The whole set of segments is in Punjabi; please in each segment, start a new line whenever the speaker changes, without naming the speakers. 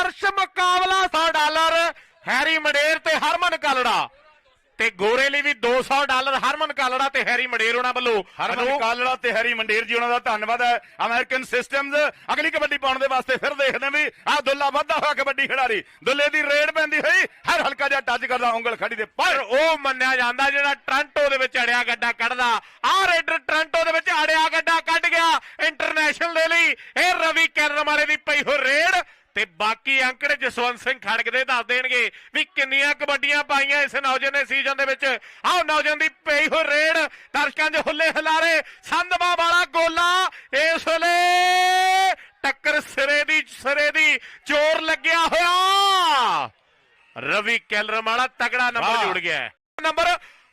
ਸੰਘਰਸ਼ ਮੁਕਾਬਲਾ 100 ਡਾਲਰ ਹੈਰੀ ਮਡੇਰ ਤੇ ਹਰਮਨ ਕਾਲੜਾ। ਤੇ ਗੋਰੇ ਲਈ ਵੀ 200 ਡਾਲਰ ਹਰਮਨ ਕਾਲੜਾ ਤੇ ਹੈਰੀ ਮਡੇਰ ਉਹਨਾਂ ਵੱਲੋਂ।
ਹਰਮਨ ਕਾਲੜਾ ਤੇ ਹੈਰੀ ਮੰਡੇਰ ਜੀ ਉਹਨਾਂ ਦਾ ਧੰਨਵਾਦ ਹੈ। ਅਮਰੀਕਨ ਸਿਸਟਮਜ਼ ਅਗਲੀ ਕਬੱਡੀ ਪਾਉਣ ਦੇ ਵਾਸਤੇ ਫਿਰ ਦੇਖਦੇ ਵੀ ਆਹ ਦੁੱਲਾ ਵੱਧਾ ਹੋਇਆ ਕਬੱਡੀ ਖਿਡਾਰੀ। ਦੁੱਲੇ ਦੀ ਰੇਡ ਪੈਂਦੀ ਹੋਈ ਹਰ ਹਲਕਾ ਜਿਹਾ ਟੱਚ ਕਰਦਾ ਉਂਗਲ ਖੜੀ ਦੇ
ਪਰ ਉਹ ਮੰਨਿਆ ਜਾਂਦਾ ਜਿਹੜਾ ਟ੍ਰਾਂਟੋ ਦੇ ਵਿੱਚ ਅੜਿਆ ਗੱਡਾ ਕੱਢਦਾ। ਆਹ ਰੇਡਰ ਟ੍ਰਾਂਟੋ ਦੇ ਵਿੱਚ ਅੜਿਆ ਗੱਡਾ ਕੱਢ ਗਿਆ ਇੰਟਰਨੈਸ਼ਨਲ ਦੇ ਲਈ। ਇਹ ਰਵੀ ਵਾਲੇ ਦੀ ਪਈ ਹੋ ਰੇਡ। ਤੇ ਬਾਕੀ ਅੰਕੜੇ ਜਸਵੰਤ ਸਿੰਘ ਖੜਕ ਦੇ ਦੱਸ ਦੇਣਗੇ ਵੀ ਕਿੰਨੀਆਂ ਕਬੱਡੀਆਂ ਪਾਈਆਂ ਇਸ ਨੌਜਵਾਨ ਨੇ ਸੀਜ਼ਨ ਦੇ ਵਿੱਚ। ਆਹ ਨੌਜਵਾਨ ਦੀ ਪਈ ਹੋ ਰੇਡ ਦਰਸ਼ਕਾਂ ਦੇ ਹੁੱਲੇ ਹਲਾਰੇ ਸੰਧਵਾ ਵਾਲਾ ਗੋਲਾ ਇਸ ਵੇਲੇ ਟੱਕਰ ਸਿਰੇ ਦੀ ਸਿਰੇ ਦੀ ਚੋਰ ਲੱਗਿਆ ਹੋਇਆ। ਰਵੀ ਕੈਲਰਮ ਵਾਲਾ ਤਗੜਾ ਨੰਬਰ। ਜੁੜ ਗਿਆ। ਨੰਬਰ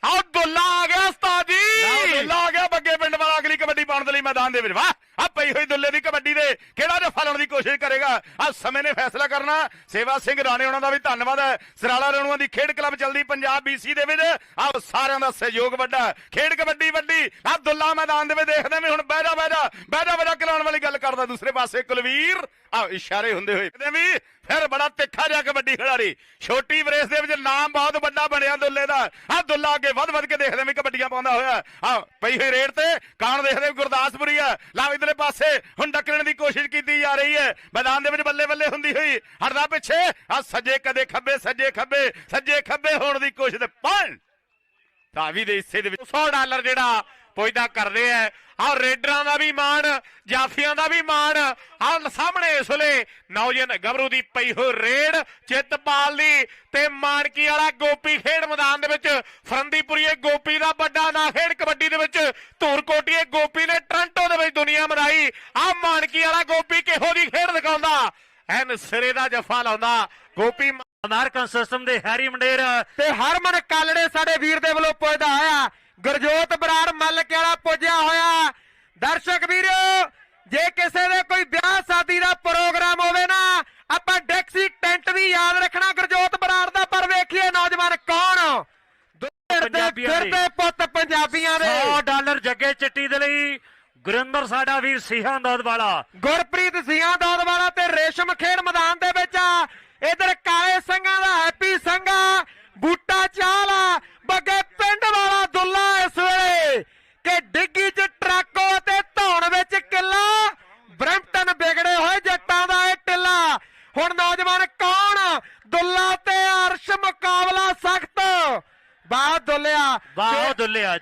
ਆਹ ਦੁੱਲਾ ਆ ਗਿਆ ਉਸਤਾਦ ਜੀ।
ਦੁੱਲਾ ਆ ਗਿਆ ਬੱਗੇ ਪਿੰਡ ਵਾਲਾ ਅਗਲੀ ਕਬੱਡੀ ਪਾਉਣ ਦੇ ਲਈ ਮੈਦਾਨ ਦੇ ਵਿੱਚ। ਵਾਹ। ਆ ਪਈ ਹੋਈ ਦੁੱਲੇ ਦੀ ਕਬੱਡੀ ਦੇ। ਕਿਹੜਾ ਜਫਾ ਲਾਉਣ ਦੀ ਕੋਸ਼ਿਸ਼ ਕਰੇਗਾ? ਆ ਸਮੇਂ ਨੇ ਫੈਸਲਾ ਕਰਨਾ। ਸੇਵਾ ਸਿੰਘ ਰਾਣੇ ਉਹਨਾਂ ਦਾ ਵੀ ਧੰਨਵਾਦ ਹੈ। ਸਰਾਲਾ ਰਣੂਆਂ ਦੀ ਖੇਡ ਕਲੱਬ ਚੱਲਦੀ ਪੰਜਾਬ ਬੀਸੀ ਦੇ ਵਿੱਚ। ਆ ਸਾਰਿਆਂ ਦਾ ਸਹਿਯੋਗ ਵੱਡਾ ਖੇਡ ਕਬੱਡੀ ਵੱਡੀ। ਆ ਦੁੱਲਾ ਮੈਦਾਨ ਦੇ ਵਿੱਚ ਦੇਖਦੇ ਵੀ ਹੁਣ ਬਹਿਰਾ ਬਹਿਰਾ ਬਹਿਰਾ ਬਹਿਰਾ ਕਲਾਉਣ ਵਾਲੀ ਗੱਲ ਕਰਦਾ ਦੂਸਰੇ ਪਾਸੇ ਕੁਲਵੀਰ ਆ ਇਸ਼ਾਰੇ ਹੁੰਦੇ ਹੋਏ। ਕਹਿੰਦੇ ਵੀ ਫਿਰ ਬੜਾ ਤਿੱਖਾ ਜਿਹਾ ਕਬੱਡੀ ਖਿਡਾਰੀ। ਛੋਟੀ ਬਰੇਸ ਦੇ ਵਿੱਚ ਨਾਮ ਬਹੁਤ ਵੱਡਾ ਬਣਿਆ ਦੁੱਲੇ ਦਾ। ਆ ਦੁੱਲਾ ਅੱਗੇ ਵੱਧ ਵੱਧ ਕੇ ਦੇਖਦੇ ਵੀ ਕਬੱਡੀਆਂ ਪਾਉਂਦਾ ਹੋਇਆ। ਆ ਪਈ ਹੋਈ ਰੇਡ ਤੇ ਕਾਣ ਦੇਖਦੇ ਗੁਰਦਾਸਪੁਰੀ ਆ। ਲਾ ਇਧਰਲੇ ਪਾਸੇ ਹੁਣ ਡੱਕਣ ਦੀ ਕੋਸ਼ਿਸ਼ ਕੀਤੀ ਜਾ ਰਹੀ ਹੈ। ਮੈਦਾਨ ਦੇ ਵਿੱਚ ਬੱਲੇ ਬੱਲੇ ਹੁੰਦੀ ਹੋਈ। ਹਟਦਾ ਪਿੱਛੇ। ਆ ਸੱਜੇ ਕਦੇ ਖੱਬੇ, ਸੱਜੇ ਖੱਬੇ ਸੱਜੇ ਖੱਬੇ ਹੋਣ ਦੀ ਕੋਸ਼ਿਸ਼ ਤੇ ਪੰਜ ਧਾਵੀ ਦੇ ਹਿੱਸੇ ਦੇ ਵਿੱਚ
100 ਡਾਲਰ ਜਿਹੜਾ ਪੁੱਜਦਾ ਕਰਦੇ ਆ। ਆਹ ਰੇਡਰਾਂ ਦਾ ਵੀ ਮਾਣ, ਜਾਫੀਆਂ ਦਾ ਵੀ ਮਾਣ। ਆਹ ਸਾਹਮਣੇ ਇਸ ਵੇਲੇ ਨੌਜਵਾਨ ਗਬਰੂ ਦੀ ਪਈ ਹੋ ਰੇਡ, ਚਿੱਤਪਾਲ ਦੀ ਤੇ ਮਾਨਕੀ ਵਾਲਾ ਗੋਪੀ ਖੇਡ ਮੈਦਾਨ ਦੇ ਵਿੱਚ, ਫਰੰਦੀਪੁਰੀਏ ਗੋਪੀ ਦਾ ਵੱਡਾ ਨਾ ਖੇਡ ਕਬੱਡੀ ਦੇ ਵਿੱਚ, ਧੂਰਕੋਟੀਏ ਗੋਪੀ ਨੇ ਟ੍ਰਾਂਟੋ ਦੇ ਵਿੱਚ ਦੁਨੀਆ ਮਰਾਈ ਆਹ ਮਾਨਕੀ ਵਾਲਾ ਗੋਪੀ ਕਿਹੋ ਦੀ ਖੇਡ ਦਿਖਾਉਂਦਾ? ਐਨ ਸਿਰੇ ਦਾ ਜਫਾ ਲਾਉਂਦਾ। ਗੋਪੀ
ਅਮਰੀਕਨ ਸਿਸਟਮ ਦੇ ਹੈਰੀ ਮੰਡੇਰ
ਤੇ ਹਰਮਨ ਕਾਲੜੇ ਸਾਡੇ ਵੀਰ ਦੇ ਵੱਲੋਂ ਪੁੱਜਦਾ ਹੋਇਆ ਗੁਰਜੋਤ ਬਰਾੜ ਮੱਲਕ ਵਾਲਾ ਪੁੱਜਿਆ ਹੋਇਆ। ਦਰਸ਼ਕ ਵੀਰੋ ਜੇ ਕਿਸੇ ਦੇ ਕੋਈ ਵਿਆਹ ਸ਼ਾਦੀ ਦਾ ਪ੍ਰੋਗਰਾਮ ਹੋਵੇ ਨਾ ਆਪਾਂ ਡੈਕਸੀ ਟੈਂਟ ਵੀ ਯਾਦ ਰੱਖਣਾ ਗੁਰਜੋਤ ਬਰਾੜ ਦਾ ਪਰ ਵੇਖੀਏ ਨੌਜਵਾਨ ਕੌਣ? ਫਿਰਦੇ। ਫਿਰਦੇ ਪੁੱਤ ਪੰਜਾਬੀਆਂ ਦੇ।
100 ਡਾਲਰ ਜੱਗੇ ਚਿੱਟੀ ਦੇ ਲਈ ਗੁਰਿੰਦਰ ਸਾਡਾ ਵੀਰ ਸਿੰਘਾਂ ਦੋਦ ਵਾਲਾ।
ਗੁਰਪ੍ਰੀਤ ਸਿੰਘਾਂ ਦੌਦਵਾਲਾ ਤੇ ਰੇਸ਼ਮ ਖੇਡ ਮੈਦਾਨ ਦੇ ਵਿੱਚ ਆ। ਇਧਰ ਕਾਲੇ ਹੁਣ ਨੌਜਵਾਨ ਕੌਣ? ਦੁੱਲਾ ਤੇ ਅਰਸ਼ ਮੁਕਾਬਲਾ ਸਖਤ। ਵਾਹ ਦੁੱਲਿਆ। ਵਾਹ ਦੁੱਲਿਆ।